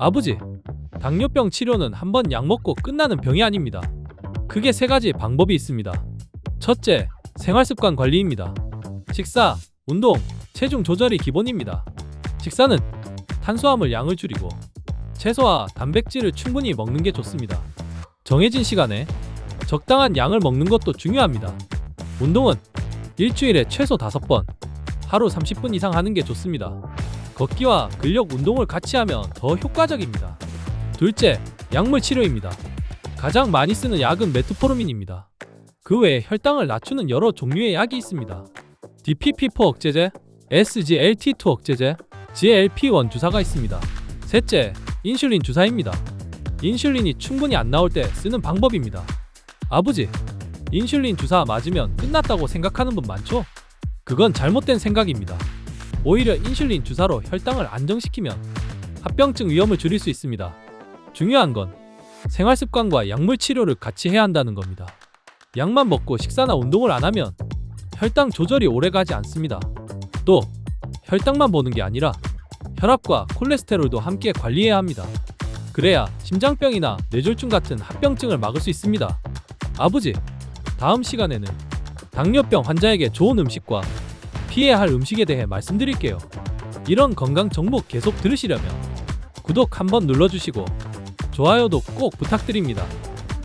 아버지, 당뇨병 치료는 한 번 약 먹고 끝나는 병이 아닙니다. 크게 세 가지 방법이 있습니다. 첫째, 생활습관 관리입니다. 식사, 운동, 체중 조절이 기본입니다. 식사는 탄수화물 양을 줄이고 채소와 단백질을 충분히 먹는 게 좋습니다. 정해진 시간에 적당한 양을 먹는 것도 중요합니다. 운동은 일주일에 최소 5번, 하루 30분 이상 하는 게 좋습니다. 걷기와 근력 운동을 같이 하면 더 효과적입니다. 둘째, 약물 치료입니다. 가장 많이 쓰는 약은 메트포르민입니다. 그 외에 혈당을 낮추는 여러 종류의 약이 있습니다. DPP4 억제제, SGLT2 억제제, GLP1 주사가 있습니다. 셋째, 인슐린 주사입니다. 인슐린이 충분히 안 나올 때 쓰는 방법입니다. 아버지, 인슐린 주사 맞으면 끝났다고 생각하는 분 많죠? 그건 잘못된 생각입니다. 오히려 인슐린 주사로 혈당을 안정시키면 합병증 위험을 줄일 수 있습니다. 중요한 건 생활 습관과 약물 치료를 같이 해야 한다는 겁니다. 약만 먹고 식사나 운동을 안 하면 혈당 조절이 오래 가지 않습니다. 또 혈당만 보는 게 아니라 혈압과 콜레스테롤도 함께 관리해야 합니다. 그래야 심장병이나 뇌졸중 같은 합병증을 막을 수 있습니다. 아버지, 다음 시간에는 당뇨병 환자에게 좋은 음식과 피해야 할 음식에 대해 말씀드릴게요. 이런 건강 정보 계속 들으시려면 구독 한번 눌러주시고 좋아요도 꼭 부탁드립니다.